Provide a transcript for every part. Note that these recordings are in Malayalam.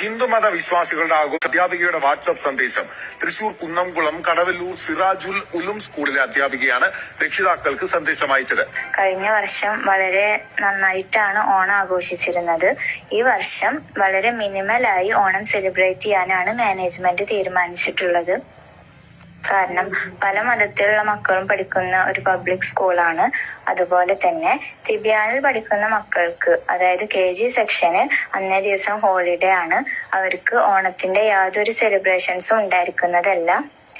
ഹിന്ദുമത വിശ്വാസികളുടെ ആഘോഷ അധ്യാപികയുടെ വാട്സ്ആപ്പ് സന്ദേശം. തൃശൂർ കുന്നംകുളം കടവല്ലൂർ സിറാജുൽ ഉലും സ്കൂളിലെ അധ്യാപികയാണ് രക്ഷിതാക്കൾക്ക് സന്ദേശം അയച്ചത്. കഴിഞ്ഞ വർഷം വളരെ നന്നായിട്ടാണ് ഓണം ആഘോഷിച്ചിരുന്നത്. ഈ വർഷം വളരെ മിനിമലായി ഓണം സെലിബ്രേറ്റ് ചെയ്യാനാണ് മാനേജ്മെന്റ് തീരുമാനിച്ചിട്ടുള്ളത്. കാരണം പല മതത്തിലുള്ള മക്കളും പഠിക്കുന്ന ഒരു പബ്ലിക് സ്കൂളാണ് അതുപോലെ തന്നെ തിബിയാനിൽ പഠിക്കുന്ന മക്കൾക്ക് അതായത് കെ ജി സെക്ഷന് അന്നേ ദിവസം ഹോളിഡേ ആണ്. അവർക്ക് ഓണത്തിന്റെ യാതൊരു സെലിബ്രേഷൻസും ഉണ്ടായിരിക്കുന്നതല്ല.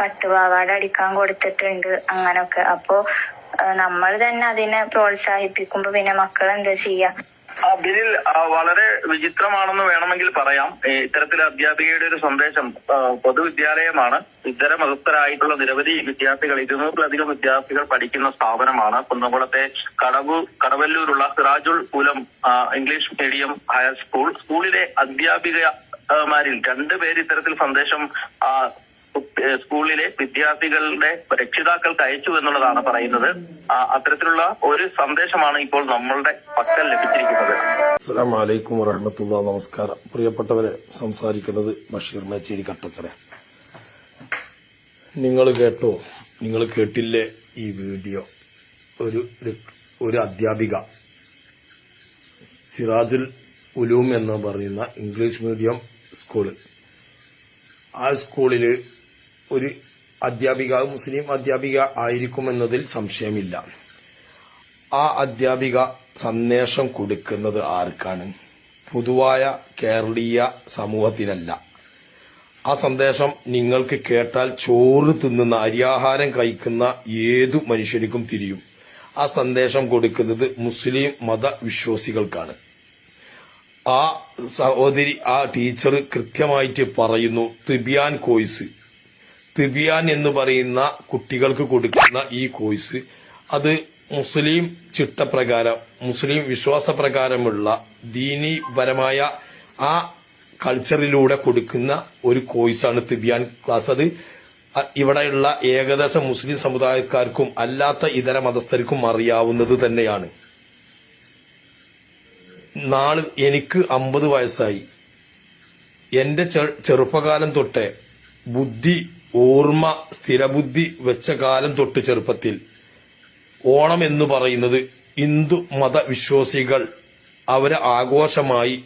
പട്ടുപാവാട അടിക്കാൻ കൊടുത്തിട്ടുണ്ട് അങ്ങനൊക്കെ. അപ്പോ നമ്മൾ തന്നെ അതിനെ പ്രോത്സാഹിപ്പിക്കുമ്പോ പിന്നെ മക്കൾ എന്താ ചെയ്യാ ബിനിൽ വളരെ വിചിത്രമാണെന്ന് വേണമെങ്കിൽ പറയാം. ഇത്തരത്തിൽ അധ്യാപികയുടെ ഒരു സന്ദേശം പൊതുവിദ്യാലയമാണ്. ഇത്തരം മതസ്ഥരായിട്ടുള്ള നിരവധി വിദ്യാർത്ഥികൾ ഇരുന്നൂറിലധികം വിദ്യാർത്ഥികൾ പഠിക്കുന്ന സ്ഥാപനമാണ്. കുന്നംകുളത്തെ കടവു കടവല്ലൂരുള്ള സിറാജുൽ കുലം ഇംഗ്ലീഷ് മീഡിയം ഹയർ സ്കൂൾ. സ്കൂളിലെ അധ്യാപികമാരിൽ രണ്ടുപേര് ഇത്തരത്തിൽ സന്ദേശം സ്കൂളിലെ വിദ്യാർത്ഥികളുടെ രക്ഷിതാക്കൾക്ക് അയച്ചു എന്നുള്ളതാണ് പറയുന്നത്. അത്തരത്തിലുള്ള ഒരു സന്ദേശമാണ് ഇപ്പോൾ നമ്മളുടെ പക്കൽ ലഭിച്ചിരിക്കുന്നത്. അസ്സാം വലൈക്കും വറഹമത്തുള്ള നമസ്കാരം. പ്രിയപ്പെട്ടവരെ സംസാരിക്കുന്നത് ബഷീർ മേച്ചേരി കട്ടച്ചറ. നിങ്ങൾ കേട്ടോ നിങ്ങൾ കേട്ടില്ലേ ഈ വീഡിയോ? ഒരു ഒരു- അധ്യാപിക സിറാജുൽ ഉലൂം എന്ന് പറയുന്ന ഇംഗ്ലീഷ് മീഡിയം സ്കൂൾ. ആ സ്കൂളിൽ ഒരു അധ്യാപിക മുസ്ലിം അധ്യാപിക ആയിരിക്കുമെന്നതിൽ സംശയമില്ല. ആ അധ്യാപിക സന്ദേശം കൊടുക്കുന്നത് ആർക്കാണ്? പൊതുവായ കേരളീയ സമൂഹത്തിനല്ല. ആ സന്ദേശം നിങ്ങൾക്ക് കേട്ടാൽ ചോറ് തിന്നുന്ന അരിയാഹാരം കഴിക്കുന്ന ഏതു മനുഷ്യർക്കും തിരിയും. ആ സന്ദേശം കൊടുക്കുന്നത് മുസ്ലിം മതവിശ്വാസികൾക്കാണ്. ആ സഹോദരി ആ ടീച്ചർ കൃത്യമായിട്ട് പറയുന്നു ത്രിബിയാൻ കോഴ്സ് തിബിയാൻ എന്ന് പറയുന്ന കുട്ടികൾക്ക് കൊടുക്കുന്ന ഈ കോഴ്സ് അത് മുസ്ലിം ചിട്ടപ്രകാരം മുസ്ലിം വിശ്വാസപ്രകാരമുള്ള ദീനീപരമായ ആ കൾച്ചറിലൂടെ കൊടുക്കുന്ന ഒരു കോഴ്സാണ് തിബിയാൻ ക്ലാസ്. അത് ഇവിടെയുള്ള ഏകദേശം മുസ്ലിം സമുദായക്കാർക്കും അല്ലാത്ത ഇതര മതസ്ഥർക്കും അറിയാവുന്നത് തന്നെയാണ്. നാൾ എനിക്ക് അമ്പത് വയസ്സായി. എന്റെ ചെറുപ്പകാലം തൊട്ടേ ബുദ്ധി ഓർമ്മ സ്ഥിരബുദ്ധി വെച്ച കാലം തൊട്ട് ചെറുപ്പത്തിൽ ഓണം എന്ന് പറയുന്നത് ഹിന്ദു മതവിശ്വാസികൾ അവരെ ആഘോഷമായി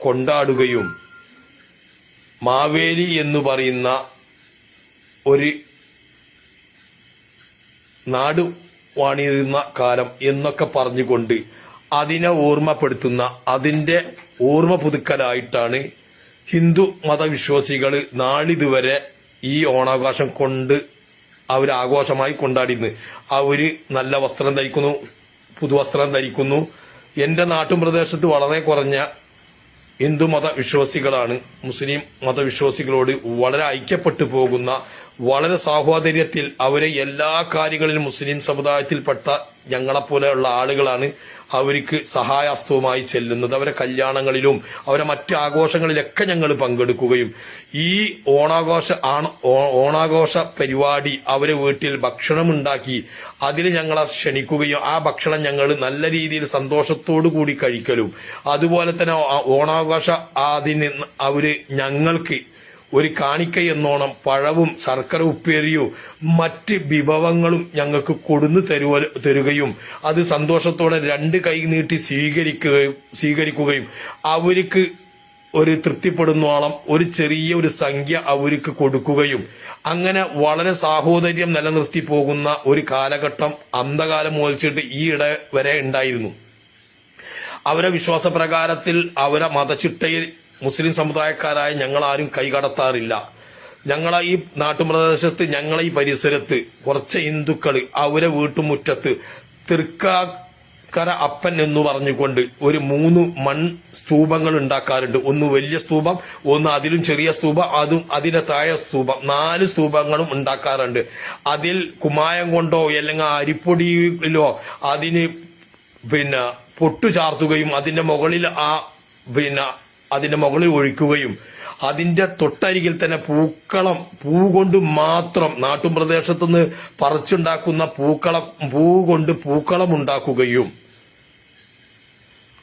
കൊണ്ടാടുകയും മാവേലി എന്ന് പറയുന്ന ഒരു നാട് വാണിരുന്ന കാലം എന്നൊക്കെ പറഞ്ഞുകൊണ്ട് അതിനെ ഓർമ്മപ്പെടുത്തുന്ന അതിന്റെ ഓർമ്മ പുതുക്കലായിട്ടാണ് ഹിന്ദു മതവിശ്വാസികൾ നാളിതുവരെ ഈ ഓണാവകാശം കൊണ്ട് അവർ ആഘോഷമായി കൊണ്ടാടിന്ന്. അവർ നല്ല വസ്ത്രം ധരിക്കുന്നു പുതുവസ്ത്രം ധരിക്കുന്നു. എന്റെ നാട്ടും പ്രദേശത്ത് വളരെ കുറഞ്ഞ ഹിന്ദു മതവിശ്വാസികളാണ് മുസ്ലിം മതവിശ്വാസികളോട് വളരെ ഐക്യപ്പെട്ടു പോകുന്ന വളരെ സാഹോദര്യത്തിൽ അവരെ എല്ലാ കാര്യങ്ങളിലും മുസ്ലിം സമുദായത്തിൽപ്പെട്ട ഞങ്ങളെപ്പോലെയുള്ള ആളുകളാണ്. അവർക്ക് സഹായാസ്തവുമായി ചെല്ലുന്നത് അവരെ കല്യാണങ്ങളിലും അവരെ മറ്റ് ആഘോഷങ്ങളിലൊക്കെ ഞങ്ങൾ പങ്കെടുക്കുകയും ഈ ഓണാഘോഷ ഓണാഘോഷ പരിപാടി അവരെ വീട്ടിൽ ഭക്ഷണം ഉണ്ടാക്കി അതിൽ ഞങ്ങളെ ക്ഷണിക്കുകയും ആ ഭക്ഷണം ഞങ്ങൾ നല്ല രീതിയിൽ സന്തോഷത്തോടു കൂടി കഴിക്കലും. അതുപോലെ തന്നെ ഓണാഘോഷ അതിന് അവർ ഞങ്ങൾക്ക് ഒരു കാണിക്ക എന്നോണം പഴവും ശർക്കര ഉപ്പേരിയോ മറ്റ് വിഭവങ്ങളും ഞങ്ങൾക്ക് കൊടുന്നു തരുവ തരുകയും അത് സന്തോഷത്തോടെ രണ്ട് കൈ നീട്ടി സ്വീകരിക്കുകയും സ്വീകരിക്കുകയും അവർക്ക് ഒരു തൃപ്തിപ്പെടുന്നോളം ഒരു ചെറിയ ഒരു സംഖ്യ അവർക്ക് കൊടുക്കുകയും അങ്ങനെ വളരെ സാഹോദര്യം നിലനിർത്തി പോകുന്ന ഒരു കാലഘട്ടം അന്ധകാലം മോൽച്ചിട്ട് ഈ ഇട വരെ ഉണ്ടായിരുന്നു. അവരെ വിശ്വാസപ്രകാരത്തിൽ അവരെ മതചിട്ടയിൽ മുസ്ലിം സമുദായക്കാരായ ഞങ്ങളാരും കൈകടത്താറില്ല. ഞങ്ങളെ ഈ നാട്ടുപ്രദേശത്ത് ഞങ്ങളെ ഈ പരിസരത്ത് കുറച്ച് ഹിന്ദുക്കൾ അവരെ വീട്ടുമുറ്റത്ത് തൃക്കാക്കര അപ്പൻ എന്ന് പറഞ്ഞുകൊണ്ട് ഒരു മൂന്ന് മൺ സ്തൂപങ്ങൾ ഉണ്ടാക്കാറുണ്ട്. ഒന്ന് വലിയ സ്തൂപം ഒന്ന് അതിലും ചെറിയ സ്തൂപം അതും അതിന് താഴെ സ്തൂപം. നാല് സ്തൂപങ്ങളും ഉണ്ടാക്കാറുണ്ട്. അതിൽ കുമായം കൊണ്ടോ അല്ലെങ്കിൽ അരിപ്പൊടിയിലോ അതിന് പിന്നെ പൊട്ടു ചാർത്തുകയും അതിന്റെ മുകളിൽ ആ പിന്നെ അതിന്റെ മുകളിൽ ഒഴിക്കുകയും അതിന്റെ തൊട്ടരികിൽ തന്നെ പൂക്കളം പൂ കൊണ്ട് മാത്രം നാട്ടും പ്രദേശത്തുനിന്ന് പറിച്ചുണ്ടാക്കുന്ന പൂക്കളം പൂ കൊണ്ട് പൂക്കളം ഉണ്ടാക്കുകയും.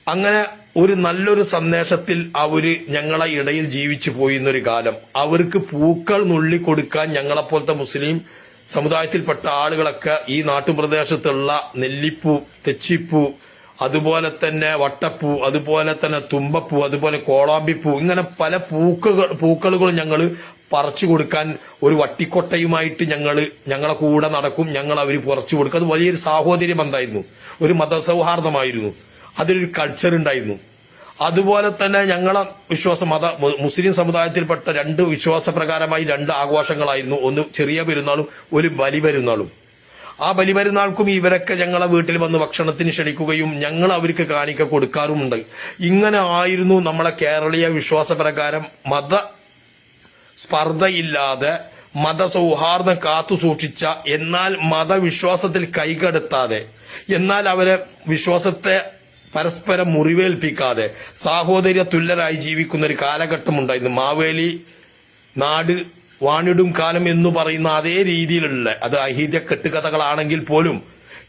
അങ്ങനെ ഒരു നല്ലൊരു സന്ദേശത്തിൽ അവർ ഞങ്ങളെ ഇടയിൽ ജീവിച്ചു പോയിരുന്നൊരു കാലം. അവർക്ക് പൂക്കൾ നുള്ളിക്കൊടുക്കാൻ ഞങ്ങളെപ്പോലത്തെ മുസ്ലിം സമുദായത്തിൽപ്പെട്ട ആളുകളൊക്കെ ഈ നാട്ടുപ്രദേശത്തുള്ള നെല്ലിപ്പൂ തെച്ചിപ്പൂ അതുപോലെ തന്നെ വട്ടപ്പൂ അതുപോലെ തന്നെ തുമ്പപ്പൂ അതുപോലെ കോളാമ്പിപ്പൂ ഇങ്ങനെ പല പൂക്കൾ പൂക്കളുകളും ഞങ്ങൾ പറിച്ചു കൊടുക്കാൻ ഒരു വട്ടിക്കൊട്ടയുമായിട്ട് ഞങ്ങൾ ഞങ്ങളെ കൂടെ നടക്കും ഞങ്ങൾ അവർ പറിച്ചു കൊടുക്കും. അത് വലിയൊരു സാഹോദര്യ ബന്ധമായിരുന്നു ഒരു മതസൗഹാർദ്ദമായിരുന്നു. അതിലൊരു കൾച്ചർ ഉണ്ടായിരുന്നു. അതുപോലെ തന്നെ ഞങ്ങളെ വിശ്വാസ മത മുസ്ലിം സമുദായത്തിൽപ്പെട്ട രണ്ട് വിശ്വാസപ്രകാരമായി രണ്ട് ആഘോഷങ്ങളായിരുന്നു. ഒന്ന് ചെറിയ പെരുന്നാളും ഒരു ബലി പെരുന്നാളും. ആ ബലി പെരുന്നാൾക്കും ഇവരൊക്കെ ഞങ്ങളെ വീട്ടിൽ വന്ന് ഭക്ഷണത്തിന് ക്ഷണിക്കുകയും ഞങ്ങൾ അവർക്ക് കാണിക്ക കൊടുക്കാറുമുണ്ട്. ഇങ്ങനെ ആയിരുന്നു നമ്മളെ കേരളീയ വിശ്വാസപ്രകാരം മത സ്പർദ്ധയില്ലാതെ മതസൗഹാർദ്ദം കാത്തു സൂക്ഷിച്ച എന്നാൽ മതവിശ്വാസത്തിൽ കൈകടത്താതെ എന്നാൽ അവരെ വിശ്വാസത്തെ പരസ്പരം മുറിവേൽപ്പിക്കാതെ സാഹോദര്യ തുല്യരായി ജീവിക്കുന്ന ഒരു കാലഘട്ടമുണ്ടായിരുന്നു. മാവേലി നാട് വാണിടും കാലം എന്ന് പറയുന്ന അതേ രീതിയിലുള്ള അത് അഹീദ്യ കെട്ടുകഥകളാണെങ്കിൽ പോലും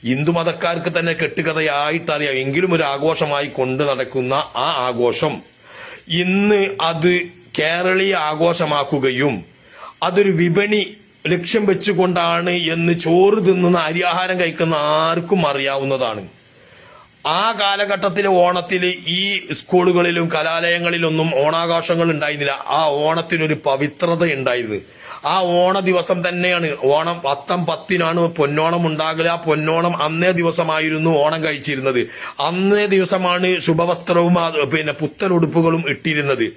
ഹിന്ദുമതക്കാർക്ക് തന്നെ കെട്ടുകഥയായിട്ടറിയാം. എങ്കിലും ഒരു ആഘോഷമായി കൊണ്ട് നടക്കുന്ന ആ ആഘോഷം ഇന്ന് അത് കേരളീയ ആഘോഷമാക്കുകയും അതൊരു വിപണി ലക്ഷ്യം വെച്ചുകൊണ്ടാണ് എന്ന് ചോറ് തിന്നുന്ന അരിയാഹാരം കഴിക്കുന്ന ആർക്കും അറിയാവുന്നതാണ്. ആ കാലഘട്ടത്തിലെ ഓണത്തിൽ ഈ സ്കൂളുകളിലും കലാലയങ്ങളിലൊന്നും ഓണാഘോഷങ്ങൾ ഉണ്ടായിരുന്നില്ല. ആ ഓണത്തിനൊരു പവിത്രത ഉണ്ടായിരുന്നു ആ ഓണ ദിവസം തന്നെയാണ്. ഓണം പത്തം പത്തിനാണ് പൊന്നോണം ഉണ്ടാകല ആ പൊന്നോണം അന്നേ ദിവസമായിരുന്നു ഓണം കഴിച്ചിരുന്നത്. അന്നേ ദിവസമാണ് ശുഭവസ്ത്രവും പിന്നെ പുത്തൻ ഉടുപ്പുകളും ഇട്ടിരുന്നത്.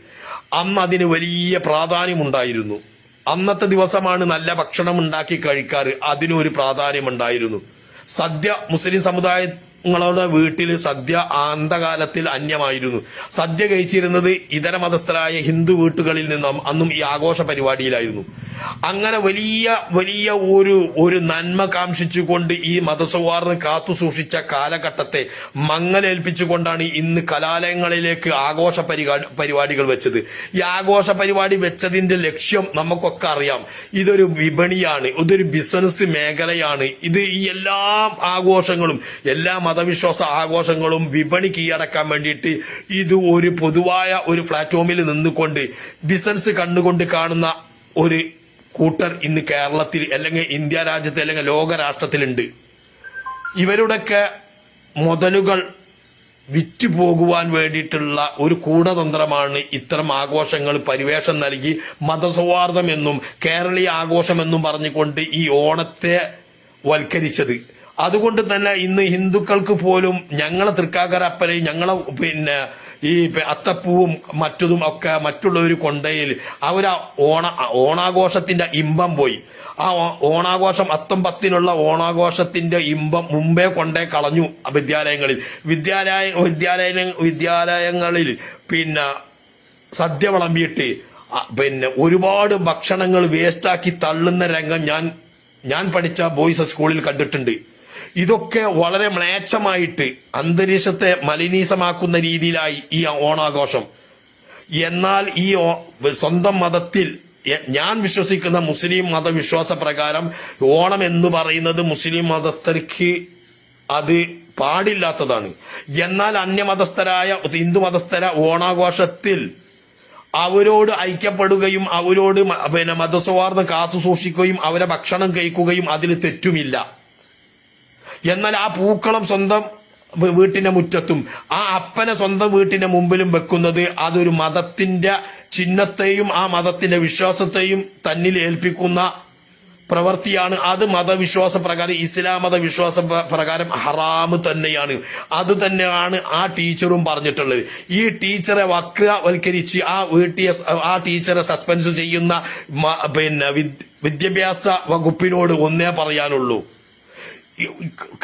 അന്ന് അതിന് വലിയ പ്രാധാന്യമുണ്ടായിരുന്നു അന്നത്തെ ദിവസമാണ് നല്ല ഭക്ഷണം ഉണ്ടാക്കി കഴിക്കാറ്. അതിനൊരു പ്രാധാന്യമുണ്ടായിരുന്നു സദ്യ മുസ്ലിം സമുദായങ്ങളുടെ വീട്ടിൽ സദ്യ അന്തകാലത്തിൽ അന്യമായിരുന്നു. സദ്യ കഴിച്ചിരുന്നത് ഇതര മതസ്ഥരായ ഹിന്ദു വീട്ടുകളിൽ നിന്നും അന്നും ഈ ആഘോഷ പരിപാടിയിലായിരുന്നു. അങ്ങനെ വലിയ വലിയ ഒരു ഒരു നന്മ കാംക്ഷിച്ചുകൊണ്ട് ഈ മതസൗഹാർദ്ദം കാത്തു സൂക്ഷിച്ച കാലഘട്ടത്തെ മങ്ങലേൽപ്പിച്ചുകൊണ്ടാണ് ഇന്ന് കലാലയങ്ങളിലേക്ക് ആഘോഷ പരിപാടികൾ വെച്ചത്. ഈ ആഘോഷ പരിപാടി വെച്ചതിന്റെ ലക്ഷ്യം നമുക്കൊക്കെ അറിയാം. ഇതൊരു വിപണിയാണ് ഇതൊരു ബിസിനസ് മേഖലയാണ്. ഇത് ഈ എല്ലാ ആഘോഷങ്ങളും എല്ലാ മതവിശ്വാസ ആഘോഷങ്ങളും വിപണി കീഴടക്കാൻ വേണ്ടിയിട്ട് ഇത് ഒരു പൊതുവായ ഒരു പ്ലാറ്റ്ഫോമിൽ നിന്നുകൊണ്ട് ബിസിനസ് കണ്ടുകൊണ്ട് കാണുന്ന ഒരു കൂട്ടർ ഇന്ന് കേരളത്തിൽ അല്ലെങ്കിൽ ഇന്ത്യ രാജ്യത്ത് അല്ലെങ്കിൽ ലോകരാഷ്ട്രത്തിലുണ്ട്. ഇവരുടെയൊക്കെ മുതലുകൾ വിറ്റുപോകുവാൻ വേണ്ടിയിട്ടുള്ള ഒരു കൂടതന്ത്രമാണ് ഇത്തരം ആഘോഷങ്ങൾ പരിവേഷം നൽകി മതസൗഹാർദ്ദം എന്നും കേരളീയ ആഘോഷം എന്നും പറഞ്ഞുകൊണ്ട് ഈ ഓണത്തെ വൽക്കരിച്ചത്. അതുകൊണ്ട് തന്നെ ഇന്ന് ഹിന്ദുക്കൾക്ക് പോലും ഞങ്ങളെ തൃക്കാക്കരപ്പനെ ഞങ്ങളെ പിന്നെ ഈ അത്തപ്പൂവും മറ്റതും ഒക്കെ മറ്റുള്ളവർ കൊണ്ടയിൽ ഒരു ഓണ ഓണാഘോഷത്തിന്റെ ഇമ്പം പോയി. ആ ഓണാഘോഷം അത്തം പത്തിനുള്ള ഓണാഘോഷത്തിന്റെ ഇമ്പം മുമ്പേ കൊണ്ടേ കളഞ്ഞു വിദ്യാലയങ്ങളിൽ. വിദ്യാലയ വിദ്യാലയ വിദ്യാലയങ്ങളിൽ പിന്നെ സദ്യ വിളമ്പിയിട്ട് പിന്നെ ഒരുപാട് ഭക്ഷണങ്ങൾ വേസ്റ്റാക്കി തള്ളുന്ന രംഗം ഞാൻ ഞാൻ പഠിച്ച ബോയ്സ് സ്കൂളിൽ കണ്ടിട്ടുണ്ട്. ഇതൊക്കെ വളരെ മ്ലേച്ഛമായിട്ട് അന്തരീക്ഷത്തെ മലിനീസമാക്കുന്ന രീതിയിലായി ഈ ഓണാഘോഷം. എന്നാൽ ഈ സ്വന്തം മതത്തിൽ ഞാൻ വിശ്വസിക്കുന്ന മുസ്ലിം മതവിശ്വാസ പ്രകാരം ഓണം എന്ന് പറയുന്നത് മുസ്ലിം മതസ്ഥർക്ക് അത് പാടില്ലാത്തതാണ്. എന്നാൽ അന്യമതസ്ഥരായ ഹിന്ദു മതസ്ഥര ഓണാഘോഷത്തിൽ അവരോട് ഐക്യപ്പെടുകയും അവരോട് പിന്നെ മതസൗഹാർദ്ദം കാത്തു സൂക്ഷിക്കുകയും അവരെ ഭക്ഷണം കഴിക്കുകയും അതിൽ തെറ്റുമില്ല. എന്നാൽ ആ പൂക്കളം സ്വന്തം വീട്ടിന്റെ മുറ്റത്തും ആ അപ്പനെ സ്വന്തം വീട്ടിന്റെ മുമ്പിലും വെക്കുന്നത് അതൊരു മതത്തിന്റെ ചിഹ്നത്തെയും ആ മതത്തിന്റെ വിശ്വാസത്തെയും തന്നിൽ ഏൽപ്പിക്കുന്ന പ്രവൃത്തിയാണ് അത് മതവിശ്വാസ പ്രകാരം ഇസ്ലാം മതവിശ്വാസ പ്രകാരം ഹറാമ് തന്നെയാണ്. അത് തന്നെയാണ് ആ ടീച്ചറും പറഞ്ഞിട്ടുള്ളത്. ഈ ടീച്ചറെ വക്രവൽക്കരിച്ച് ആ വീട്ടിയെ ആ ടീച്ചറെ സസ്പെൻസ് ചെയ്യുന്ന പിന്നെ വിദ്യാഭ്യാസ വകുപ്പിനോട് ഒന്നേ പറയാനുള്ളൂ.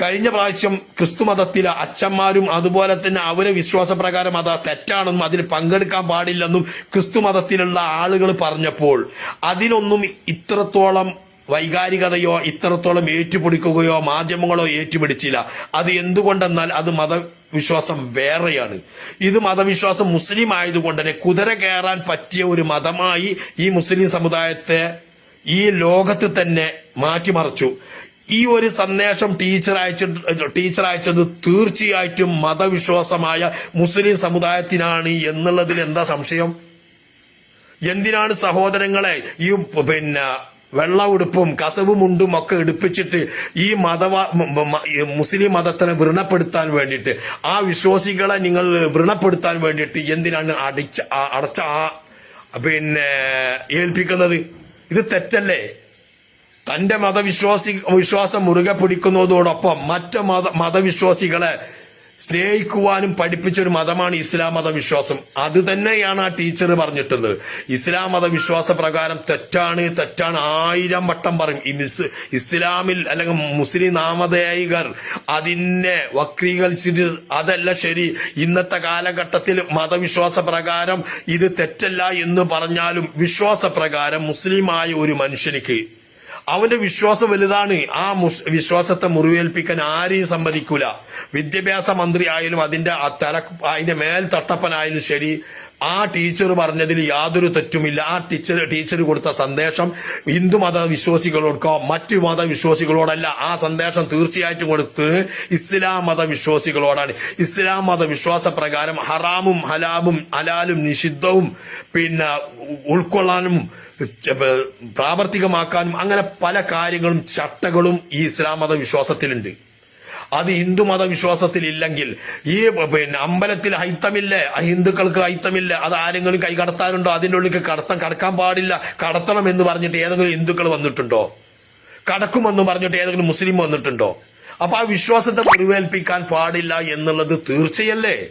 കഴിഞ്ഞ പ്രാവശ്യം ക്രിസ്തു മതത്തിലെ അച്ഛന്മാരും അതുപോലെ തന്നെ അവരെ വിശ്വാസപ്രകാരം അത് തെറ്റാണെന്നും അതിൽ പങ്കെടുക്കാൻ പാടില്ലെന്നും ക്രിസ്തു മതത്തിലുള്ള ആളുകൾ പറഞ്ഞപ്പോൾ അതിനൊന്നും ഇത്രത്തോളം വൈകാരികതയോ ഇത്രത്തോളം ഏറ്റുപിടിക്കുകയോ മാധ്യമങ്ങളോ ഏറ്റുപിടിച്ചില്ല. അത് എന്തുകൊണ്ടെന്നാൽ അത് മതവിശ്വാസം വേറെയാണ്. ഇത് മതവിശ്വാസം മുസ്ലിം ആയതുകൊണ്ട് തന്നെ കുതിര കയറാൻ പറ്റിയ ഒരു മതമായി ഈ മുസ്ലിം സമുദായത്തെ ഈ ലോകത്ത് തന്നെ മാറ്റിമറിച്ചു. ഈ ഒരു സന്ദേശം ടീച്ചർ അയച്ച ടീച്ചർ അയച്ചത് തീർച്ചയായിട്ടും മതവിശ്വാസമായ മുസ്ലിം സമുദായത്തിനാണ് എന്നുള്ളതിൽ എന്താ സംശയം? എന്തിനാണ് സഹോദരങ്ങളെ ഈ പിന്നെ വെള്ള ഉടുപ്പും കസവും മുണ്ടും ഒക്കെ എടുപ്പിച്ചിട്ട് ഈ മതവ മ- മ- ഈ മുസ്ലിം മതത്തിനെ വ്രണപ്പെടുത്താൻ വേണ്ടിയിട്ട് ആ വിശ്വാസികളെ നിങ്ങൾ വ്രണപ്പെടുത്താൻ വേണ്ടിയിട്ട് എന്തിനാണ് അടിച്ച അടച്ച പിന്നെ ഏൽപ്പിക്കുന്നത്? ഇത് തെറ്റല്ലേ? തന്റെ മതവിശ്വാസി വിശ്വാസം മുറുകെ പിടിക്കുന്നതോടൊപ്പം മറ്റ് മത മതവിശ്വാസികളെ സ്നേഹിക്കുവാനും പഠിപ്പിച്ചൊരു മതമാണ് ഇസ്ലാം മതവിശ്വാസം. അത് തന്നെയാണ് ആ ടീച്ചർ പറഞ്ഞിട്ടുള്ളത്. ഇസ്ലാം മതവിശ്വാസ പ്രകാരം തെറ്റാണ് തെറ്റാണ് ആയിരം വട്ടം പറയും. ഇസ്ലാമിൽ അല്ലെങ്കിൽ മുസ്ലിം നാമധേയികർ അതിനെ വക്രീകരിച്ചിട്ട് അതല്ല ശരി. ഇന്നത്തെ കാലഘട്ടത്തിൽ മതവിശ്വാസ പ്രകാരം ഇത് തെറ്റല്ല എന്ന് പറഞ്ഞാലും വിശ്വാസ പ്രകാരം മുസ്ലിമായ ഒരു മനുഷ്യനിക്ക് അവന്റെ വിശ്വാസം വലുതാണ്. ആ വിശ്വാസത്തെ മുറിവേൽപ്പിക്കാൻ ആരെയും സമ്മതിക്കൂല. വിദ്യാഭ്യാസ മന്ത്രി ആയാലും അതിന്റെ തല അതിന്റെ മേൽ തട്ടപ്പനായാലും ശരി ആ ടീച്ചർ പറഞ്ഞതിൽ യാതൊരു തെറ്റുമില്ല. ആ ടീച്ചർ ടീച്ചർ കൊടുത്ത സന്ദേശം ഹിന്ദു മത വിശ്വാസികളോടോ മറ്റു മത വിശ്വാസികളോടല്ല ആ സന്ദേശം തീർച്ചയായിട്ടും കൊടുത്ത് ഇസ്ലാം മത വിശ്വാസികളോടാണ് ഇസ്ലാം മത വിശ്വാസ പ്രകാരം ഹറാമും ഹലാമും ഹലാലും നിഷിദ്ധവും പിന്നെ ഉൾക്കൊള്ളാനും പ്രാവർത്തികമാക്കാനും അങ്ങനെ പല കാര്യങ്ങളും ചട്ടകളും ഈ ഇസ്ലാം മത വിശ്വാസത്തിലുണ്ട് അത് ഹിന്ദു മത വിശ്വാസത്തിലില്ലെങ്കിൽ ഈ പിന്നെ അമ്പലത്തിൽ ഹൈത്തമില്ല? ഹിന്ദുക്കൾക്ക് ഹൈത്തമില്ല? അത് ആരെങ്കിലും കൈ കടത്താനുണ്ടോ? അതിന്റെ ഉള്ളിൽ കടത്താൻ കടക്കാൻ പാടില്ല. കടത്തണം എന്ന് പറഞ്ഞിട്ട് ഏതെങ്കിലും ഹിന്ദുക്കൾ വന്നിട്ടുണ്ടോ? കടക്കുമെന്ന് പറഞ്ഞിട്ട് ഏതെങ്കിലും മുസ്ലിം വന്നിട്ടുണ്ടോ? അപ്പൊ ആ വിശ്വാസത്തെ മുറിവേൽപ്പിക്കാൻ പാടില്ല എന്നുള്ളത് തീർച്ചയല്ലേ?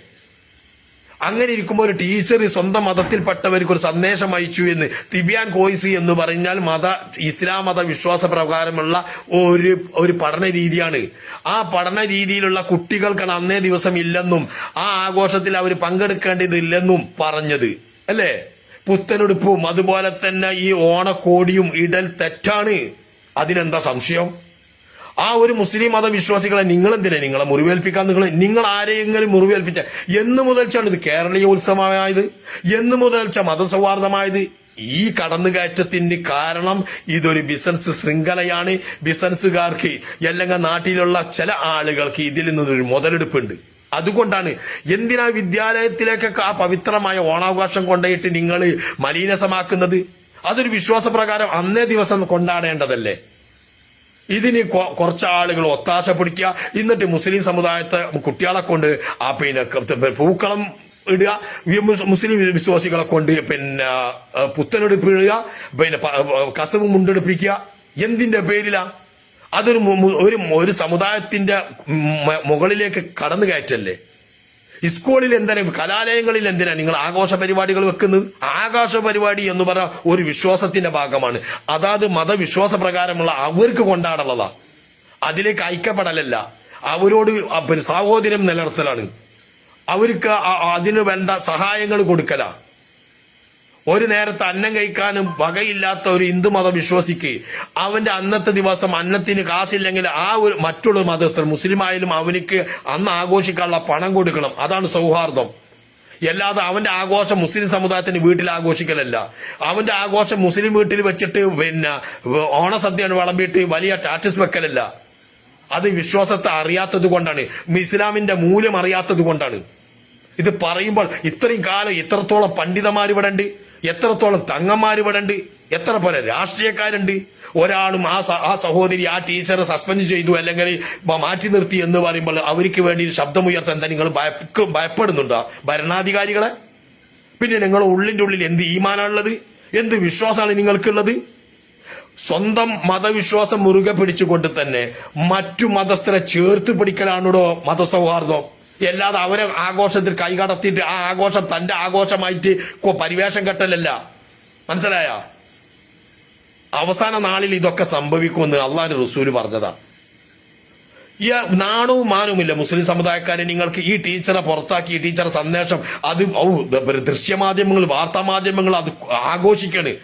അങ്ങനെ ഇരിക്കുമ്പോൾ ഒരു ടീച്ചർ സ്വന്തം മതത്തിൽപ്പെട്ടവർക്ക് ഒരു സന്ദേശം അയച്ചു എന്ന് തിബിയാൻ കോയിസി എന്ന് പറഞ്ഞാൽ മത ഇസ്ലാം മത വിശ്വാസ പ്രകാരമുള്ള ഒരു ഒരു പഠന രീതിയാണ്. ആ പഠന രീതിയിലുള്ള കുട്ടികൾക്കാണ് അന്നേ ദിവസം ഇല്ലെന്നും ആ ആഘോഷത്തിൽ അവർ പങ്കെടുക്കേണ്ടതില്ലെന്നും പറഞ്ഞത്. അല്ലേ? പുത്തനുടുപ്പും അതുപോലെ തന്നെ ഈ ഓണക്കോടിയും ഇടൽ തെറ്റാണ്. അതിനെന്താ സംശയം? ആ ഒരു മുസ്ലിം മതവിശ്വാസികളെ നിങ്ങൾ എന്തിനാ നിങ്ങളെ മുറിവേൽപ്പിക്കാൻ നിങ്ങൾ നിങ്ങൾ ആരെയെങ്കിലും മുറിവേൽപ്പിച്ച എന്ന് മുതൽച്ചാണ് ഇത് കേരളീയ ഉത്സവമായത് എന്ന് മുതൽച്ച മതസൗഹാർദ്ദമായത്? ഈ കടന്നുകയറ്റത്തിന് കാരണം ഇതൊരു ബിസിനസ് ശൃംഖലയാണ്. ബിസിനസ്സുകാർക്ക് അല്ലെങ്കിൽ നാട്ടിലുള്ള ചില ആളുകൾക്ക് ഇതിൽ നിന്നൊരു മുതലെടുപ്പുണ്ട്. അതുകൊണ്ടാണ് എന്തിനാ വിദ്യാലയത്തിലേക്കൊക്കെ ആ പവിത്രമായ ഓണാവകാശം കൊണ്ടുപോയിട്ട് നിങ്ങൾ മലീനസമാക്കുന്നത്? അതൊരു വിശ്വാസപ്രകാരം അന്നേ ദിവസം കൊണ്ടാടേണ്ടതല്ലേ? ഇതിന് കുറച്ച് ആളുകൾ ഒത്താശ പിടിക്കുക. എന്നിട്ട് മുസ്ലിം സമുദായത്തെ കുട്ടികളെ കൊണ്ട് ആ പിന്നെ പൂക്കളം ഇടുക. മുസ്ലിം വിശ്വാസികളെ കൊണ്ട് പിന്നെ പുത്തനെടുപ്പ് ഇടുക പിന്നെ കസവ് മുണ്ടെടുപ്പിക്കുക എന്തിന്റെ പേരിലാ? അതൊരു ഒരു സമുദായത്തിന്റെ മുകളിലേക്ക് കടന്നു കയറ്റല്ലേ സ്കൂളിൽ എന്തിനാ കലാലയങ്ങളിൽ എന്തിനാ നിങ്ങൾ ആഘോഷ പരിപാടികൾ വെക്കുന്നത്? ആകാശ പരിപാടി എന്ന് പറഞ്ഞ ഒരു വിശ്വാസത്തിന്റെ ഭാഗമാണ്. അതാത് മതവിശ്വാസ പ്രകാരമുള്ള അവർക്ക് കൊണ്ടാടുള്ളതാ അതിലേക്ക് ഐക്യപ്പെടലല്ല. അവരോട് സാഹോദര്യം നിലനിർത്തലാണ്. അവർക്ക് അതിന് വേണ്ട സഹായങ്ങൾ കൊടുക്കല. ഒരു നേരത്തെ അന്നം കഴിക്കാനും വകയില്ലാത്ത ഒരു ഹിന്ദു മതം വിശ്വസിക്ക്. അവന്റെ അന്നത്തെ ദിവസം അന്നത്തിന് കാശില്ലെങ്കിൽ ആ ഒരു മറ്റുള്ള മതസ്ഥർ മുസ്ലിം ആയാലും അവനിക്ക് അന്ന് ആഘോഷിക്കാനുള്ള പണം കൊടുക്കണം. അതാണ് സൗഹാർദ്ദം. അല്ലാതെ അവന്റെ ആഘോഷം മുസ്ലിം സമുദായത്തിന് വീട്ടിൽ ആഘോഷിക്കലല്ല. അവന്റെ ആഘോഷം മുസ്ലിം വീട്ടിൽ വെച്ചിട്ട് പിന്നെ ഓണസദ്യ വളമ്പിട്ട് വലിയ ടാറ്റസ് വെക്കലല്ല. അത് വിശ്വാസത്തെ അറിയാത്തത് കൊണ്ടാണ്. ഇസ്ലാമിന്റെ മൂല്യം അറിയാത്തത് കൊണ്ടാണ്. ഇത് പറയുമ്പോൾ ഇത്രയും കാലം ഇത്രത്തോളം പണ്ഡിതന്മാർ ഇവിടെ ഉണ്ട് എത്രത്തോളം തങ്ങന്മാർ ഇവിടെ ഉണ്ട് എത്ര പോലെ രാഷ്ട്രീയക്കാരുണ്ട്? ഒരാളും ആ ആ സഹോദരി ആ ടീച്ചറെ സസ്പെൻഡ് ചെയ്തു അല്ലെങ്കിൽ മാറ്റി നിർത്തി എന്ന് പറയുമ്പോൾ അവർക്ക് വേണ്ടി ശബ്ദമുയർത്താൻ നിങ്ങൾ ഭയപ്പെടുന്നുണ്ടോ? ഭരണാധികാരികളെ? പിന്നെ നിങ്ങൾ ഉള്ളിന്റെ ഉള്ളിൽ എന്ത് ഈമാനാണുള്ളത്? എന്ത് വിശ്വാസമാണ് നിങ്ങൾക്കുള്ളത്? സ്വന്തം മതവിശ്വാസം മുറുകെ പിടിച്ചുകൊണ്ട് തന്നെ മറ്റു മതസ്ഥരെ ചേർത്ത് പിടിക്കലാണോ മതസൗഹാർദ്ദം? അല്ലാതെ അവരെ ആഘോഷത്തിൽ കൈകടത്തിയിട്ട് ആ ആഘോഷം തന്റെ ആഘോഷമായിട്ട് പരിവേഷം കെട്ടലല്ല. മനസ്സിലായ? അവസാന നാളിൽ ഇതൊക്കെ സംഭവിക്കുമെന്ന് അള്ളാഹ് റസൂൽ പറഞ്ഞതാ. ഈ നാണവും മാനവുമില്ല മുസ്ലിം സമുദായക്കാരെ നിങ്ങൾക്ക് ഈ ടീച്ചറെ പുറത്താക്കി ഈ ടീച്ചറെ സന്ദേശം അത് ദൃശ്യമാധ്യമങ്ങൾ വാർത്താ മാധ്യമങ്ങൾ അത് ആഘോഷിക്കാണ്.